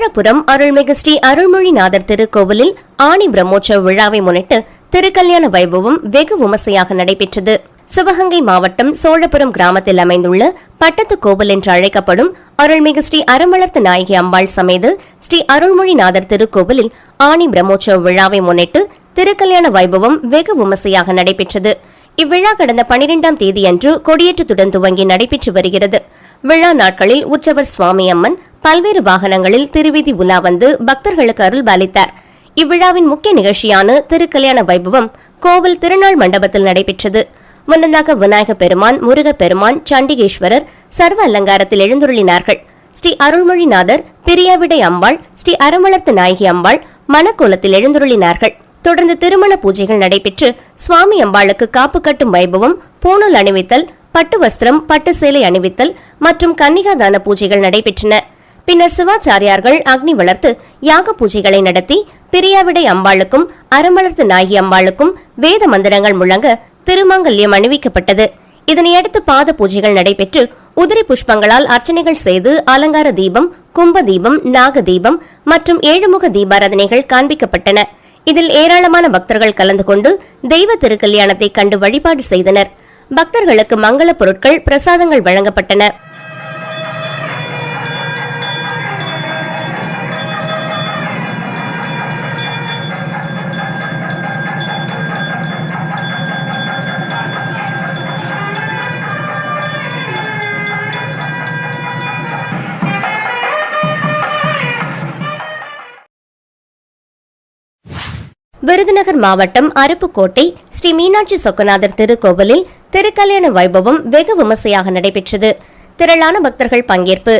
சோழபுரம் அருள்மிகு ஸ்ரீ அருள்மொழிநாதர் திருக்கோவிலில் ஆணி பிரம்மோற்சவ விழாவை முன்னிட்டு திருக்கல்யாண வைபவம் வெகு விமர்சையாக நடைபெற்றது. சிவகங்கை மாவட்டம் சோழபுரம் கிராமத்தில் அமைந்துள்ள பட்டத்து கோவில் என்று அழைக்கப்படும் அருள்மிகு ஸ்ரீ அறமளர்த்த நாயகி அம்பாள் சமேது ஸ்ரீ அருள்மொழிநாதர் திருக்கோவிலில் ஆணி பிரம்மோற்சவ விழாவை முன்னிட்டு திருக்கல்யாண வைபவம் வெகு விமர்சையாக நடைபெற்றது. இவ்விழா கடந்த பனிரெண்டாம் தேதியன்று கொடியேற்றத்துடன் துவங்கி நடைபெற்று வருகிறது. விழா நாட்களில் உற்சவர் சுவாமி அம்மன் பல்வேறு வாகனங்களில் திருவீதி உலா வந்து பக்தர்களுக்கு அருள் பாலித்தார். இவ்விழாவின் முக்கிய நிகழ்ச்சியான திருக்கல்யாண வைபவம் கோவில் திருநாள் மண்டபத்தில் நடைபெற்றது. முன்னதாக விநாயக பெருமான் முருகப் பெருமான் சண்டிகேஸ்வரர் சர்வ அலங்காரத்தில் எழுந்துருளினார்கள். ஸ்ரீ அருள்மொழிநாதர் பிரியாவிடை அம்பாள் ஸ்ரீ அறமலர்த்து நாயகி அம்பாள் மணக்கோலத்தில் எழுந்துருளினார்கள். தொடர்ந்து திருமண பூஜைகள் நடைபெற்று சுவாமி அம்பாளுக்கு காப்பு கட்டும் வைபவம் பூணூல் அணிவித்தல் பட்டு வஸ்திரம் பட்டு சேலை அணிவித்தல் மற்றும் கன்னிகாதான பூஜைகள் நடைபெற்றன. பின்னர் சிவாச்சாரியார்கள் அக்னி வளர்த்து யாக பூஜைகளை நடத்தி பிரியாவிடை அம்பாளுக்கும் அறமலர்த்து நாயகி அம்பாளுக்கும் வேத மந்திரங்கள் முழங்க திருமாங்கல்யம் அணிவிக்கப்பட்டது. இதனையடுத்து பாத பூஜைகள் நடைபெற்று உதிரி புஷ்பங்களால் அர்ச்சனைகள் செய்து அலங்கார தீபம் கும்ப தீபம் நாக தீபம் மற்றும் ஏழுமுக தீபாராதனைகள் காண்பிக்கப்பட்டன. இதில் ஏராளமான பக்தர்கள் கலந்து கொண்டு தெய்வ திருக்கல்யாணத்தை கண்டு வழிபாடு செய்தனர். பக்தர்களுக்கு மங்கள பொருட்கள் பிரசாதங்கள் வழங்கப்பட்டன. விருதுநகர் மாவட்டம் அருப்புக்கோட்டை ஸ்ரீ மீனாட்சி சொக்கநாதர் திருக்கோவிலில் திருக்கல்யாண வைபவம் வெகு விமர்சையாக நடைபெற்றது. திரளான பக்தர்கள் பங்கேற்பு.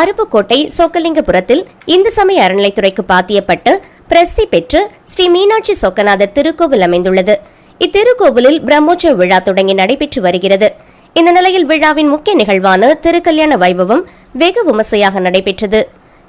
அருப்புக்கோட்டை சொக்கலிங்கபுரத்தில் இந்து சமய அறநிலைத்துறைக்கு பாத்தியப்பட்டு பிரசித்தி பெற்று ஸ்ரீ மீனாட்சி சொக்கநாதர் திருக்கோவில் அமைந்துள்ளது. இத்திருக்கோவிலில் பிரம்மோற்சவ விழா தொடங்கி நடைபெற்று வருகிறது. இந்த நிலையில் விழாவின் முக்கிய நிகழ்வான திருக்கல்யாண வைபவம் வெகு விமர்சையாக நடைபெற்றது.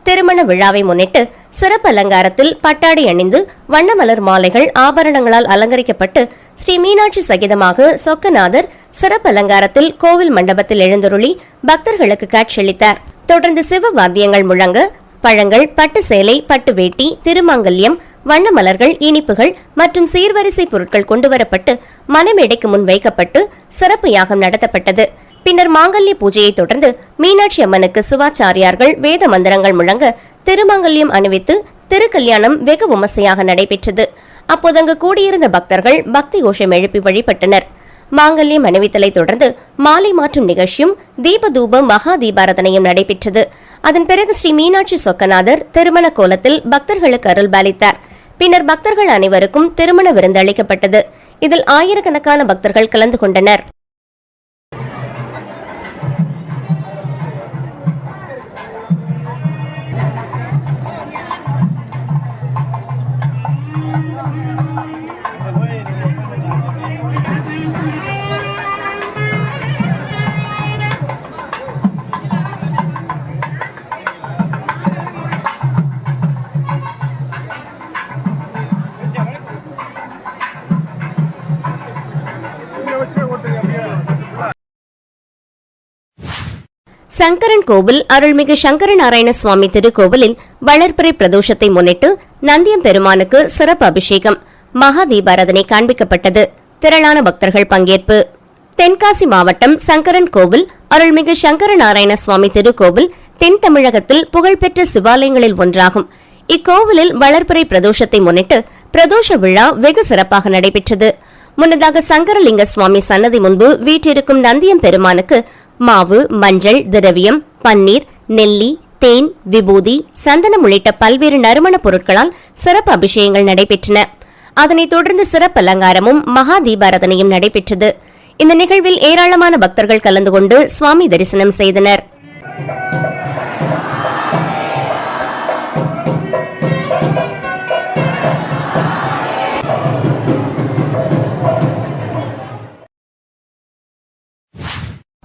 திருமண விழாவை முன்னிட்டு சிறப்பு அலங்காரத்தில் பட்டாடை அணிந்து வண்ணமலர் மாலைகள் ஆபரணங்களால் அலங்கரிக்கப்பட்டு ஸ்ரீ மீனாட்சி சகிதமாக சொக்கநாதர் சிறப்பு அலங்காரத்தில் கோவில் மண்டபத்தில் எழுந்தருளி பக்தர்களுக்கு காட்சியளித்தார். தொடர்ந்து சிவ வாத்தியங்கள் முழங்க பழங்கள் பட்டு சேலை பட்டு வேட்டி திருமாங்கல்யம் வண்ண மலர்கள் இனிப்புகள் மற்றும் சீர்வரிசை பொருட்கள் கொண்டுவரப்பட்டு மனமேடைக்கு முன் வைக்கப்பட்டு சிறப்பு யாகம் நடத்தப்பட்டது. பின்னர் மாங்கல்ய பூஜையை தொடர்ந்து மீனாட்சி அம்மனுக்கு சிவாச்சாரியார்கள் வேத மந்திரங்கள் முழங்க திருமங்கல்யம் அணிவித்து திருக்கல்யாணம் வெகு விமர்சையாக நடைபெற்றது. அப்போது அங்கு கூடியிருந்த பக்தர்கள் பக்தி கோஷம் எழுப்பி வழிபட்டனர். மாங்கல்யம் அணிவித்தலை தொடர்ந்து மாலை மாற்றும் நிகழ்ச்சியும் தீபதூபம் மகா தீபாரதனையும் நடைபெற்றது. அதன் பிறகு ஸ்ரீ மீனாட்சி சொக்கநாதர் திருமண கோலத்தில் பக்தர்களுக்கு அருள் பாலித்தார். பின்னர் பக்தர்கள் அனைவருக்கும் திருமண விருந்து அளிக்கப்பட்டது. இதில் ஆயிரக்கணக்கான பக்தர்கள் கலந்து கொண்டனர். சங்கரன் கோவில் அருள்மிகு சங்கர நாராயண சுவாமி திருக்கோவிலில் வளர்பிறை பிரதோஷத்தை முன்னிட்டு நந்தியம் பெருமானுக்கு சிறப்பு அபிஷேகம் மகா தீபாராதனை காண்பிக்கப்பட்டது. திரளான பக்தர்கள் பங்கேற்பு. தென்காசி மாவட்டம் சங்கரன் கோவில் அருள்மிகு சங்கர நாராயண சுவாமி திருக்கோவில் தென் தமிழகத்தில் புகழ்பெற்ற சிவாலயங்களில் ஒன்றாகும். இக்கோவிலில் வளர்பிறை பிரதோஷத்தை முன்னிட்டு பிரதோஷ விழா வெகு சிறப்பாக நடைபெற்றது. முன்னதாக சங்கரலிங்க சுவாமி சன்னதி முன்பு வீற்றிருக்கும் நந்தியம் பெருமானுக்கு மாவு மஞ்சள் திரவியம் பன்னீர் நெல்லி தேன் விபூதி சந்தனம் உள்ளிட்ட பல்வேறு நறுமணப் பொருட்களால் சிறப்பு அபிஷேகங்கள் நடைபெற்றன. அதனைத் தொடர்ந்து சிறப்பு அலங்காரமும் மகா தீபாரதனையும் நடைபெற்றது. இந்த நிகழ்வில் ஏராளமான பக்தர்கள் கலந்து கொண்டு சுவாமி தரிசனம் செய்தனர்.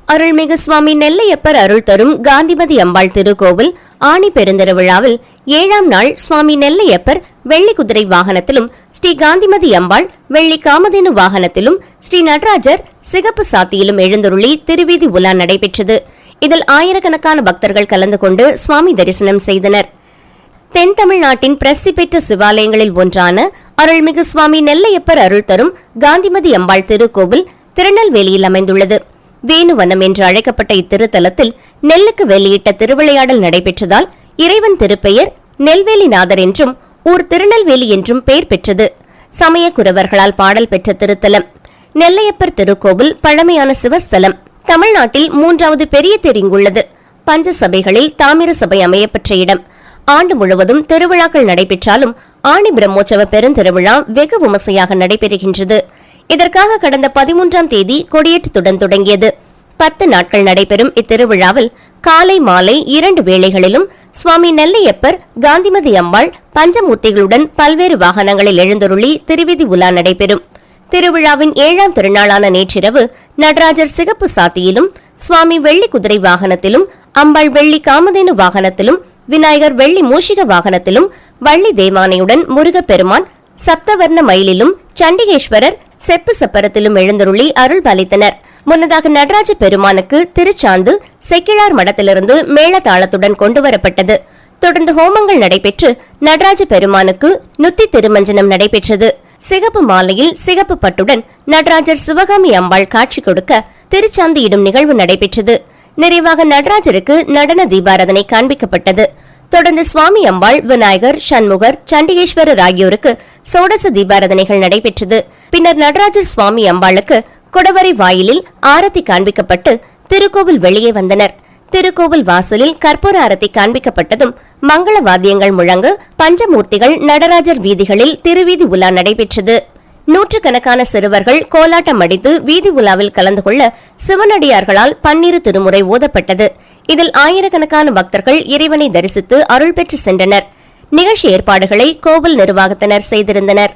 அருள்மிகு சுவாமி நெல்லையப்பர் அருள் தரும் காந்திமதி அம்பாள் திருக்கோவில் ஆணி பெருந்திருவிழாவில் ஏழாம் நாள் சுவாமி நெல்லையப்பர் வெள்ளி குதிரை வாகனத்திலும் ஸ்ரீ காந்திமதி அம்பாள் வெள்ளி காமதேனு வாகனத்திலும் ஸ்ரீ நடராஜர் சிகப்பு சாத்தியிலும் எழுந்தருளி திருவீதி உலா நடைபெற்றது. இதில் ஆயிரக்கணக்கான பக்தர்கள் கலந்து கொண்டு சுவாமி தரிசனம் செய்தனர். தென் தமிழ்நாட்டின் பிரசித்தி பெற்ற சிவாலயங்களில் ஒன்றான அருள்மிகு சுவாமி நெல்லையப்பர் அருள் தரும் காந்திமதி அம்பாள் திருக்கோவில் திருநெல்வேலியில் அமைந்துள்ளது. வேணுவனம் என்று அழைக்கப்பட்ட இத்திருத்தலத்தில் நெல்லுக்கு வெளியிட்ட திருவிளையாடல் நடைபெற்றதால் இறைவன் திருப்பெயர் நெல்வேலிநாதர் என்றும் ஊர் திருநெல்வேலி என்றும் பெயர் பெற்றது. சமய குரவர்களால் பாடல் பெற்ற திருத்தலம் நெல்லையப்பர் திருக்கோவில் பழமையான சிவஸ்தலம். தமிழ்நாட்டில் மூன்றாவது பெரிய தெரிங்குள்ளது பஞ்ச சபைகளில் தாமிர சபை அமையப்பெற்ற இடம். ஆண்டு முழுவதும் திருவிழாக்கள் நடைபெற்றாலும் ஆணி பிரம்மோற்சவ பெருந்திருவிழா வெகு விமர்சையாக நடைபெறுகின்றது. இதற்காக கடந்த பதிமூன்றாம் தேதி கொடியேற்றத்துடன் தொடங்கியது. பத்து நாட்கள் நடைபெறும் இத்திருவிழாவில் காலை மாலை இரண்டு வேளைகளிலும் சுவாமி நெல்லையப்பர் காந்திமதி அம்பாள் பஞ்சமூர்த்திகளுடன் பல்வேறு வாகனங்களில் எழுந்தருளி திருவிதி உலா நடைபெறும். திருவிழாவின் ஏழாம் திருநாளான நேற்றிரவு நடராஜர் சிகப்பு சாத்தியிலும் சுவாமி வெள்ளி குதிரை வாகனத்திலும் அம்பாள் வெள்ளி காமதேனு வாகனத்திலும் விநாயகர் வெள்ளி மூஷிக வாகனத்திலும் வள்ளி தேவானையுடன் முருகப்பெருமான் சப்தவர்ண மயிலிலும் சண்டிகேஸ்வரர் செப்பு செப்பரத்திலும் எழுந்தருளி அருள் பாலித்தனர் முன்னதாக நடராஜ பெருமானுக்கு திருச்சாந்து செக்கிழார் மடத்திலிருந்து மேளதாளத்துடன் கொண்டுவரப்பட்டது. தொடர்ந்து ஹோமங்கள் நடைபெற்று நடராஜ பெருமானுக்கு நுத்தி திருமஞ்சனம் நடைபெற்றது. சிகப்பு மாலையில் சிகப்பு பட்டுடன் நடராஜர் சிவகாமி அம்பாள் காட்சி கொடுக்க திருச்சாந்து இடும் நிகழ்வு நடைபெற்றது. நிறைவாக நடராஜருக்கு நடன தீபாராதனை காண்பிக்கப்பட்டது. தொடர்ந்து சுவாமி அம்பாள் விநாயகர் சண்முகர் சண்டிகேஸ்வரர் ஆகியோருக்கு சோடச தீபாரதனைகள் நடைபெற்றது. பின்னர் நடராஜர் சுவாமி அம்பாளுக்கு குடவரை வாயிலில் ஆரத்தி காண்பிக்கப்பட்டு திருக்கோவில் வெளியே வந்தனர். திருக்கோவில் வாசலில் கற்பூர ஆரத்தி காண்பிக்கப்பட்டதும் மங்கள வாத்தியங்கள் முழங்கு பஞ்சமூர்த்திகள் நடராஜர் வீதிகளில் திருவீதி உலா நடைபெற்றது. நூற்றுக்கணக்கான சிறுவர்கள் கோலாட்டம் அடித்து வீதி உலாவில் கலந்து கொள்ள சிவனடியார்களால் பன்னிரு திருமுறை ஓதப்பட்டது. இதில் ஆயிரக்கணக்கான பக்தர்கள் இறைவனை தரிசித்து அருள் பெற்று சென்றனர். நிகழ்ச்சி ஏற்பாடுகளை கோவில் நிர்வாகத்தினர் செய்திருந்தனர்.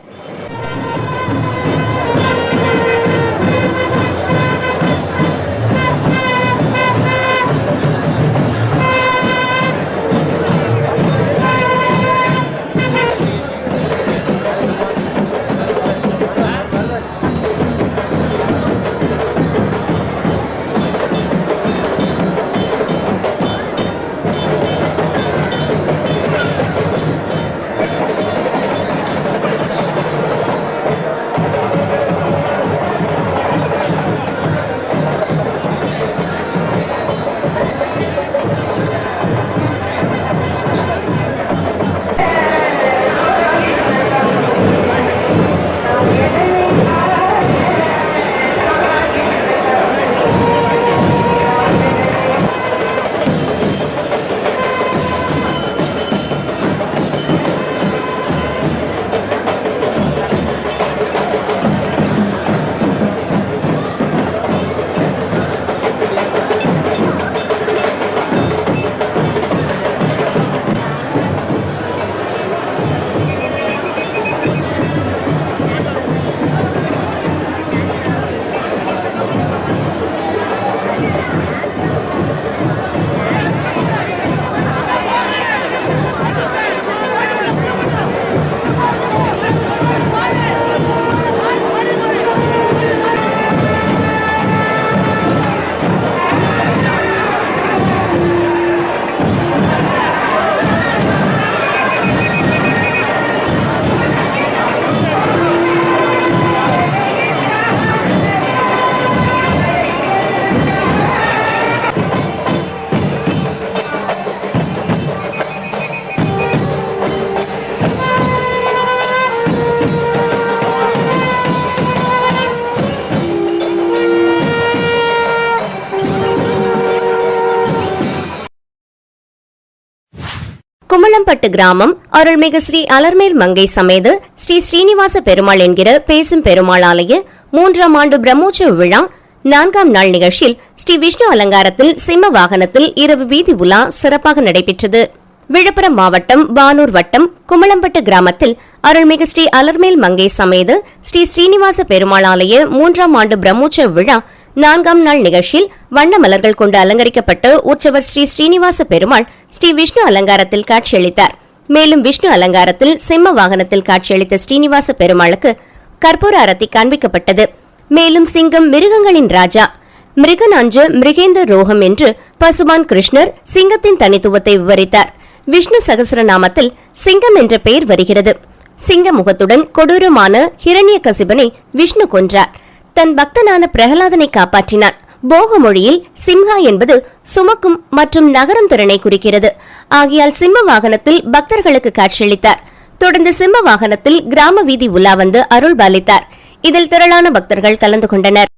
கிராமம் அருள்மிகு ஸ்ரீ அலர்மேல் மங்கை சமேத ஸ்ரீ ஸ்ரீனிவாச பெருமாள் என்கிற பேசும் பெருமாள் ஆலய மூன்றாம் ஆண்டு பிரம்மோற்சவ விழா நான்காம் நாள் நிகழ்ச்சியில் ஸ்ரீ விஷ்ணு அலங்காரத்தில் சிம்ம வாகனத்தில் இரவு வீதி உலா சிறப்பாக நடைபெற்றது. விழுப்புரம் மாவட்டம் வானூர் வட்டம் குமளம்பட்டு கிராமத்தில் அருள்மிகு ஸ்ரீ அலர்மேல் மங்கை சமேத ஸ்ரீ ஸ்ரீனிவாச பெருமாள் ஆலய மூன்றாம் ஆண்டு பிரம்மோற்சவ விழா நான்காம் நாள் நிகழ்ச்சியில் வண்ண மலர்கள் கொண்டு அலங்கரிக்கப்பட்டு உற்சவர் ஸ்ரீ ஸ்ரீனிவாச பெருமாள் ஸ்ரீ விஷ்ணு அலங்காரத்தில் காட்சியளித்தார். மேலும் விஷ்ணு அலங்காரத்தில் சிம்ம வாகனத்தில் காட்சியளித்த ஸ்ரீனிவாச பெருமாளுக்கு கற்பூர அரத்தி காண்பிக்கப்பட்டது. மேலும் சிங்கம் மிருகங்களின் ராஜா மிருகநாஞ்ச மிருகேந்திர ரோகம் என்று பசுமான் கிருஷ்ணர் சிங்கத்தின் தனித்துவத்தை விவரித்தார். விஷ்ணு சகசரநாமத்தில் சிங்கம் என்ற பெயர் வருகிறது. சிங்க முகத்துடன் கொடூரமான ஹிரண்ய கசிபனை விஷ்ணு கொன்றார். தன் பக்தனான பிரகலாதனை காப்பாற்றினார் போக மொழியில் சிம்ஹா என்பது சுமக்கும் மற்றும் நகரம் திறனை குறிக்கிறது. ஆகையால் சிம்ம வாகனத்தில் பக்தர்களுக்கு காட்சியளித்தார். தொடர்ந்து சிம்ம வாகனத்தில் கிராம வீதி உலா வந்து அருள் பாலித்தார் இதில் திரளான பக்தர்கள் கலந்து கொண்டனர்.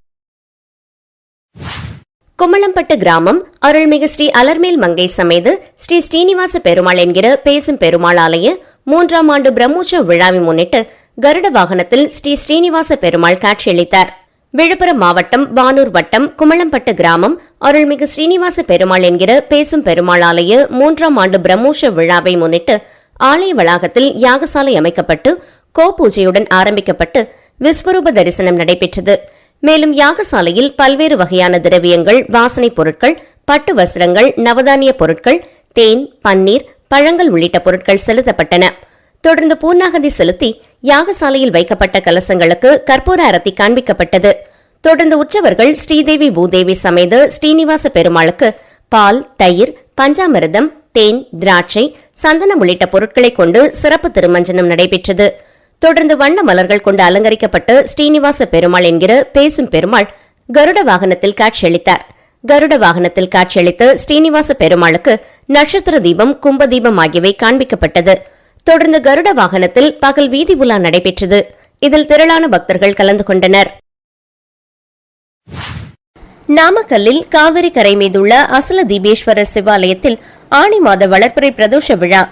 கும்மளம்பட்டு கிராமம் அருள்மிகு ஸ்ரீ அலர்மேல் மங்கை சமேது ஸ்ரீ ஸ்ரீனிவாச பெருமாள் என்கிற பேசும் பெருமாள் ஆலய மூன்றாம் ஆண்டு பிரம்மோற்சவ விழாவை முன்னிட்டு கருட வாகனத்தில் ஸ்ரீ ஸ்ரீனிவாச பெருமாள் காட்சியளித்தார். விழுப்புரம் மாவட்டம் வானூர் வட்டம் குமளம்பட்டு கிராமம் அருள்மிகு ஸ்ரீனிவாச பெருமாள் என்கிற பேசும் பெருமாள் ஆலய மூன்றாம் ஆண்டு பிரம்மோஷ விழாவை முன்னிட்டு ஆலய வளாகத்தில் யாகசாலை அமைக்கப்பட்டு கோ பூஜையுடன் ஆரம்பிக்கப்பட்டு விஸ்வரூப தரிசனம் நடைபெற்றது. மேலும் யாகசாலையில் பல்வேறு வகையான திரவியங்கள் வாசனைப் பொருட்கள் பட்டு வஸ்திரங்கள் நவதானிய பொருட்கள் தேன் பன்னீர் பழங்கள் உள்ளிட்ட பொருட்கள் செலுத்தப்பட்டன. தொடர்ந்து பூர்ணாகதி செலுத்தி யாகசாலையில் வைக்கப்பட்ட கலசங்களுக்கு கற்பூர அரத்தி காண்பிக்கப்பட்டது. தொடர்ந்து உற்சவர்கள் ஸ்ரீதேவி பூதேவி சமேத ஸ்ரீனிவாச பெருமாளுக்கு பால் தயிர் பஞ்சாமிரதம் தேன் திராட்சை சந்தனம் உள்ளிட்ட பொருட்களை கொண்டு சிறப்பு திருமஞ்சனம் நடைபெற்றது. தொடர்ந்து வண்ண மலர்கள் கொண்டு அலங்கரிக்கப்பட்டு ஸ்ரீனிவாச பெருமாள் என்கிற பேசும் பெருமாள் கருட வாகனத்தில் காட்சியளித்தார். கருட வாகனத்தில் காட்சியளித்து ஸ்ரீனிவாச பெருமாளுக்கு நட்சத்திர தீபம் கும்ப தீபம் ஆகியவை காண்பிக்கப்பட்டது. தொடர்ந்து கருட வாகனத்தில் பகல் வீதி உலா நடைபெற்றது. இதில் திரளான பக்தர்கள் கலந்து கொண்டனர். நாமக்கல்லில் காவிரி கரை மீதுள்ள அசல தீபேஸ்வரர் சிவாலயத்தில் ஆணி மாத வளர்ப்பறை பிரதோஷ விழா.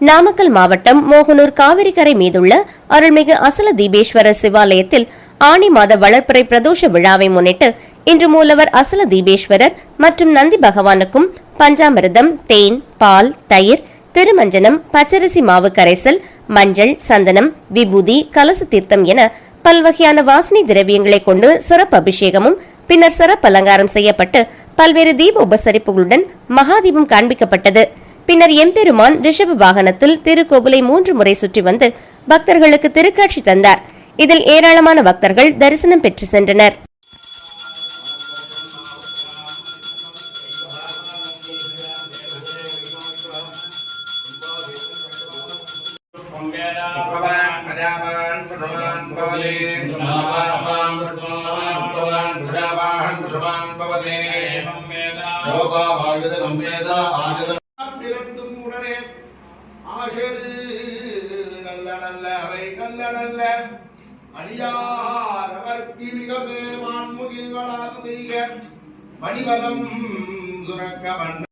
நாமக்கல் மாவட்டம் மோகனூர் காவிரி கரை மீதுள்ள அருள்மிகு அசல தீபேஸ்வரர் சிவாலயத்தில் ஆணி மாத வளர்ப்பிறை பிரதோஷ விழாவை முன்னிட்டு இன்று மூலவர் அசல தீபேஸ்வரர் மற்றும் நந்தி பகவானுக்கும் பஞ்சாமிர்தம் தேன் பால் தயிர் திருமஞ்சனம் பச்சரிசி மாவு கரைசல் மஞ்சள் சந்தனம் விபூதி கலச தீர்த்தம் என பல்வகையான வாசனை திரவியங்களை கொண்டு சிறப்பு அபிஷேகமும் பின்னர் சிறப்பு அலங்காரம் செய்யப்பட்டு பல்வேறு தீப உபசரிப்புகளுடன் மகாதீபம் காண்பிக்கப்பட்டது. பின்னர் எம்பெருமான் ரிஷப வாகனத்தில் திருக்கோவிலை மூன்று முறை சுற்றி வந்து பக்தர்களுக்கு திருக்காட்சி தந்தார். இதில் ஏராளமான பக்தர்கள் தரிசனம் பெற்று சென்றனர். भवान् प्रजावान् पशुमान् भवते अपापान् पशुमान् भवान् प्रजावान् पशुमान् भवते யோகாவாயுதனம் வேத ஆயுதம் பிறந்தும் உடனே ஆஷரு நல்ல நல்ல அவை நல்ல நல்ல அடியார் அவர்க்கு மிகவே வான்முகில் வளாது பெய்க மணிவலம் சுரக்க வண்ண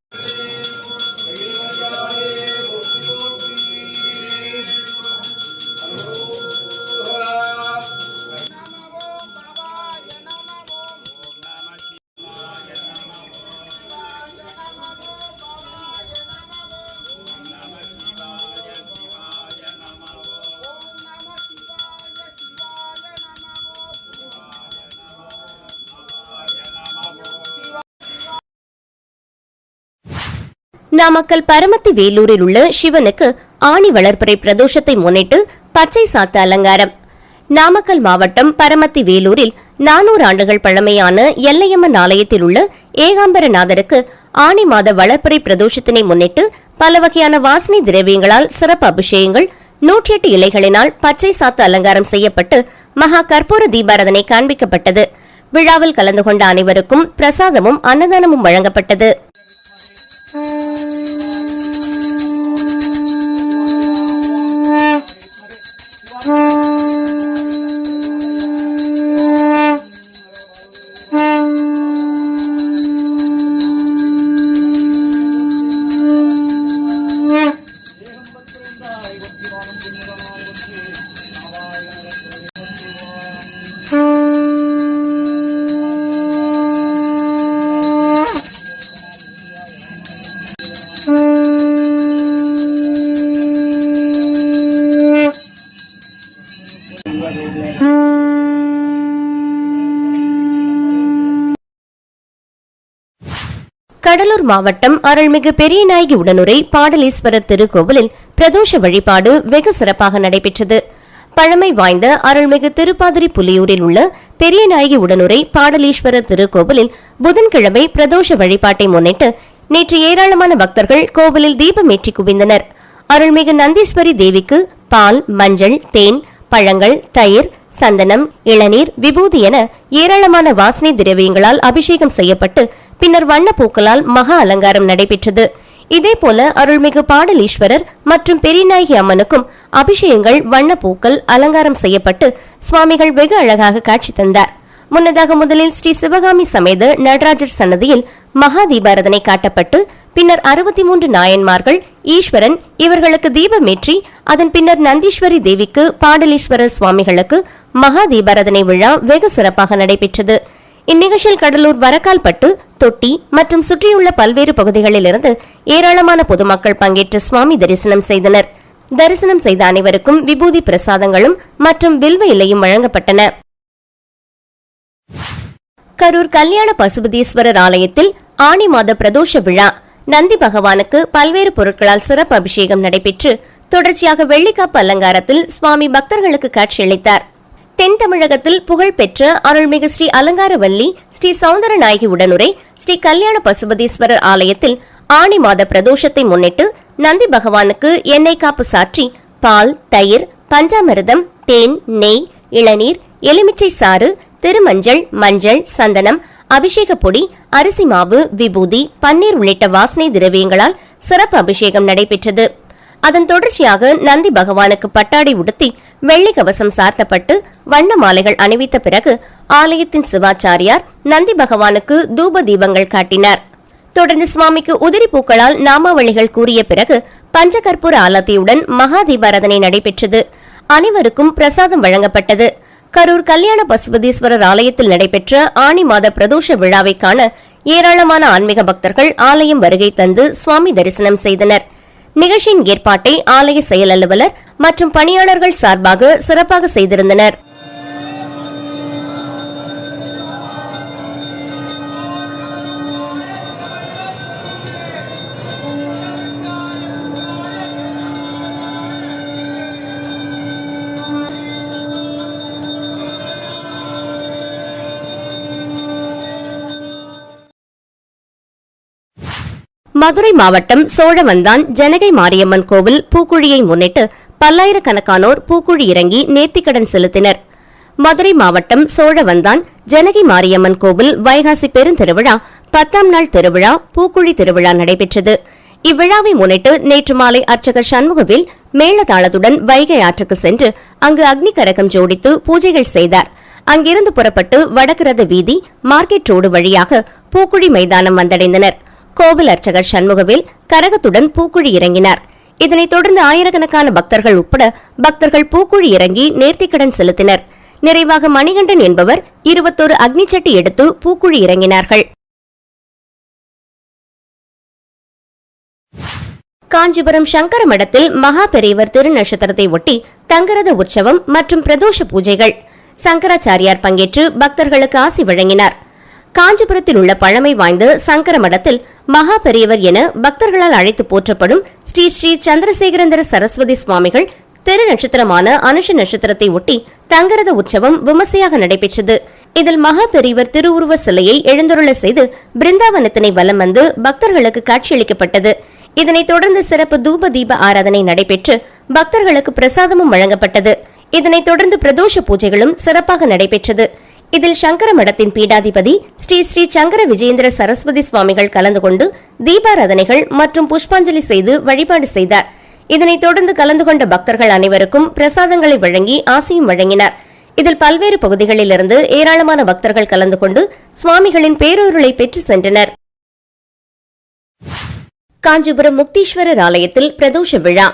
நாமக்கல் பரமத்தி வேலூரில் உள்ள சிவனுக்கு ஆணி வளர்ப்பிறை பிரதோஷத்தை முன்னிட்டு பச்சை சாத்து அலங்காரம். நாமக்கல் மாவட்டம் பரமத்தி வேலூரில் நானூறு ஆண்டுகள் பழமையான எல்லையம்மன் ஆலயத்தில் உள்ள ஏகாம்பரநாதருக்கு ஆணி மாத வளர்ப்பிறை பிரதோஷத்தினை முன்னிட்டு பல வகையான வாசனை திரவியங்களால் சிறப்பு அபிஷேகங்கள் நூற்றி எட்டு இலைகளினால் பச்சை சாத்து அலங்காரம் செய்யப்பட்டு மகா கற்பூர தீபாரதனை காண்பிக்கப்பட்டது. விழாவில் கலந்து கொண்ட அனைவருக்கும் பிரசாதமும் அன்னதானமும் வழங்கப்பட்டது. Mm-hmm. கடலூர் மாவட்டம் அருள்மிகு பெரியநாயகி உடனுரை பாடலீஸ்வரர் திருக்கோவிலில் பிரதோஷ வழிபாடு வெகு சிறப்பாக நடைபெற்றது. பழமை வாய்ந்த அருள்மிகு திருப்பாதிரி புலியூரில் உள்ள பெரியநாயகி உடனுரை பாடலீஸ்வரர் திருக்கோவிலில் புதன்கிழமை பிரதோஷ வழிபாட்டை முன்னிட்டு நேற்று ஏராளமான பக்தர்கள் கோவிலில் தீபமேற்றி குவிந்தனர். அருள்மிகு நந்தீஸ்வரி தேவிக்கு பால் மஞ்சள் தேன் பழங்கள் தயிர் சந்தனம் இளநீர் விபூதி என ஏராளமான வாசனை திரவியங்களால் அபிஷேகம் செய்யப்பட்டு பின்னர் வண்ணப்பூக்களால் மகா அலங்காரம் நடைபெற்றது. இதேபோல அருள்மிகு பாடலீஸ்வரர் மற்றும் பெரியநாயகி அம்மனுக்கும் அபிஷேகங்கள் வண்ணப்பூக்கள் அலங்காரம் செய்யப்பட்டு சுவாமிகள் வெகு அழகாக காட்சி தந்தார். முன்னதாக முதலில் ஸ்ரீ சிவகாமி சமேத நடராஜர் சன்னதியில் மகா தீபாரதனை காட்டப்பட்டு பின்னர் அறுபத்தி மூன்று நாயன்மார்கள் ஈஸ்வரன் இவர்களுக்கு தீபமேற்றி அதன் பின்னர் நந்தீஸ்வரி தேவிக்கு பாடலீஸ்வரர் சுவாமிகளுக்கு மகா தீபாரதனை விழா வெகு சிறப்பாக நடைபெற்றது. இந்நிகழ்ச்சியில் கடலூர் வரக்கால்பட்டு தொட்டி மற்றும் சுற்றியுள்ள பல்வேறு பகுதிகளிலிருந்து ஏராளமான பொதுமக்கள் பங்கேற்று சுவாமி தரிசனம் செய்தனர். தரிசனம் செய்த அனைவருக்கும் விபூதி பிரசாதங்களும் மற்றும் வில்வ இலையும் வழங்கப்பட்டன. கரூர் கல்யாண பசுபதீஸ்வரர் ஆலயத்தில் ஆணி மாத பிரதோஷ விழா. நந்தி பகவானுக்கு பல்வேறு பொருட்களால் சிறப்பு அபிஷேகம் நடைபெற்று தொடர்ச்சியாக வெள்ளிக்காப்பு அலங்காரத்தில் சுவாமி பக்தர்களுக்கு காட்சியளித்தார் தென் தமிழகத்தில் புகழ்பெற்ற அருள்மிகு ஸ்ரீ அலங்காரவல்லி ஸ்ரீ சௌந்தர நாயகி உடனுரை ஸ்ரீ கல்யாண பசுபதீஸ்வரர் ஆலயத்தில் ஆணி மாத பிரதோஷத்தை முன்னிட்டு நந்தி பகவானுக்கு எண்ணெய் காப்பு சாற்றி பால் தயிர் பஞ்சாமிரதம் தேன் நெய் இளநீர் எலுமிச்சை சாறு திருமஞ்சள் மஞ்சள் சந்தனம் அபிஷேக பொடி அரிசி மாவு விபூதி பன்னீர் உள்ளிட்ட வாசனை திரவியங்களால் சிறப்பு அபிஷேகம் நடைபெற்றது. அதன் தொடர்ச்சியாக நந்தி பகவானுக்கு பட்டாடை உடுத்தி வெள்ளி கவசம் சார்த்தப்பட்டு வண்ண மாலைகள் அணிவித்த பிறகு ஆலயத்தின் சிவாச்சாரியார் நந்தி பகவானுக்கு தூப தீபங்கள் காட்டினார். தொடர்ந்து சுவாமிக்கு உதிரி பூக்களால் நாமாவளிகள் கூறிய பிறகு பஞ்சகற்பூர ஆலத்தியுடன் மகா தீபாரதனை நடைபெற்றது. அனைவருக்கும் பிரசாதம் வழங்கப்பட்டது. கரூர் கல்யாண பசுபதீஸ்வரர் ஆலயத்தில் நடைபெற்ற ஆணி மாத பிரதோஷ விழாவை காண ஏராளமான ஆன்மீக பக்தர்கள் ஆலயம் வருகை தந்து சுவாமி தரிசனம் செய்தனர். நிகழ்ச்சியின் ஏற்பாட்டை ஆலய செயல் அலுவலர் மற்றும் பணியாளர்கள் சார்பாக சிறப்பாக செய்திருந்தனர். மதுரை மாவட்டம் சோழவந்தான் ஜனகை மாரியம்மன் கோவில் பூக்குழியை முன்னிட்டு பல்லாயிரக்கணக்கானோர் பூக்குழி இறங்கி நேர்த்திக்கடன் செலுத்தினர். மதுரை மாவட்டம் சோழவந்தான் ஜனகி மாரியம்மன் கோவில் வைகாசி பெருந்திருவிழா பத்தாம் நாள் திருவிழா பூக்குழி திருவிழா நடைபெற்றது. இவ்விழாவை முன்னிட்டு நேற்று மாலை அர்ச்சகர் சண்முகவில் மேளதாளத்துடன் வைகை ஆற்றுக்கு சென்று அங்கு அக்னி கரகம் ஜோடித்து பூஜைகள் செய்தார். அங்கிருந்து புறப்பட்டு வடக்கு ரத வீதி மார்க்கெட் ரோடு வழியாக பூக்குழி மைதானம் வந்தடைந்தனர். கோவில் அர்ச்சகர் சண்முகவேல் கரகத்துடன் பூக்குழி இறங்கினார். இதனைத் தொடர்ந்து ஆயிரக்கணக்கான பக்தர்கள் உட்பட பக்தர்கள் பூக்குழி இறங்கி நேர்த்திக்கடன் செலுத்தினர். நிறைவாக மணிகண்டன் என்பவர் இருபத்தொரு அக்னிச்சட்டி எடுத்து பூக்குழி இறங்கினார்கள். காஞ்சிபுரம் சங்கர மடத்தில் மகா பெரியவர் திருநட்சத்திரத்தை ஒட்டி தங்கரத உற்சவம் மற்றும் பிரதோஷ பூஜைகள். சங்கராச்சாரியார் பங்கேற்று பக்தர்களுக்கு ஆசி வழங்கினார். காஞ்சிபுரத்தில் உள்ள பழமை வாய்ந்த சங்கர மடத்தில் மகா பெரியவர் என பக்தர்களால் அழைத்து போற்றப்படும் ஸ்ரீ ஸ்ரீ சந்திரசேகரந்தர சரஸ்வதி சுவாமிகள் தெரு நட்சத்திரமான அனுஷ நட்சத்திரத்தை ஒட்டி தங்கரத உற்சவம் விமர்சையாக நடைபெற்றது. இதில் மகா பெரியவர் திருவுருவ சிலையை எழுந்தருள செய்து பிருந்தாவனத்தினை வலம் வந்து பக்தர்களுக்கு காட்சியளிக்கப்பட்டது இதனைத் தொடர்ந்து சிறப்பு தூப தீப ஆராதனை நடைபெற்று பக்தர்களுக்கு பிரசாதமும் வழங்கப்பட்டது. இதனைத் தொடர்ந்து பிரதோஷ பூஜைகளும் சிறப்பாக நடைபெற்றது. இதில் சங்கர மடத்தின் பீடாதிபதி ஸ்ரீ ஸ்ரீ சங்கர விஜயேந்திர சரஸ்வதி சுவாமிகள் கலந்து கொண்டு தீபாராதனைகள் மற்றும் புஷ்பாஞ்சலி செய்து வழிபாடு செய்தார். இதனைத் தொடர்ந்து கலந்து கொண்ட பக்தர்கள் அனைவருக்கும் பிரசாதங்களை வழங்கி ஆசையும் வழங்கினார். இதில் பல்வேறு பகுதிகளிலிருந்து ஏராளமான பக்தர்கள் கலந்து கொண்டு சுவாமிகளின் பேரொருளை பெற்று சென்றனர். காஞ்சிபுரம் முக்தீஸ்வரர் ஆலயத்தில் பிரதோஷ விழா.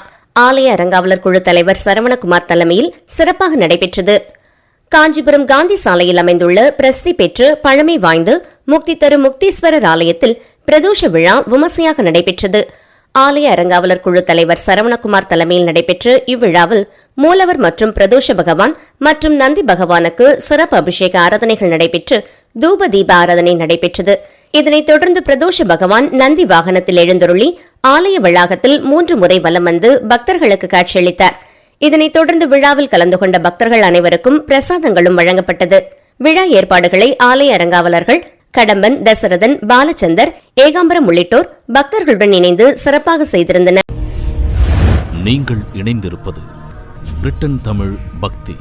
ஆலய அறங்காவலர் குழு தலைவர் சரவணகுமார் தலைமையில் சிறப்பாக நடைபெற்றது. காஞ்சிபுரம் காந்தி சாலையில் அமைந்துள்ள பிரசித்தி பெற்று பழமை வாய்ந்த முக்தி தரும் முக்தீஸ்வரர் ஆலயத்தில் பிரதோஷ விழா விமர்சையாக நடைபெற்றது. ஆலய அரங்காவலர் குழு தலைவர் சரவணகுமார் தலைமையில் நடைபெற்ற இவ்விழாவில் மூலவர் மற்றும் பிரதோஷ பகவான் மற்றும் நந்தி பகவானுக்கு சிறப்பு அபிஷேக ஆராதனைகள் நடைபெற்று தூப தீப ஆராதனை நடைபெற்றது. இதனைத் தொடர்ந்து பிரதோஷ பகவான் நந்தி வாகனத்தில் எழுந்தருளி ஆலய வளாகத்தில் மூன்று முறை வலம் வந்து பக்தர்களுக்கு காட்சியளித்தார். இதனைத் தொடர்ந்து விழாவில் கலந்து கொண்ட பக்தர்கள் அனைவருக்கும் பிரசாதங்களும் வழங்கப்பட்டது. விழா ஏற்பாடுகளை ஆலய அறங்காவலர்கள் கடம்பன் தசரதன் பாலச்சந்தர் ஏகாம்பரம் உள்ளிட்டோர் பக்தர்களுடன் இணைந்து சிறப்பாக செய்திருந்தனர். நீங்கள் இணைந்திருப்பது பிரிட்டன் தமிழ் பக்தி.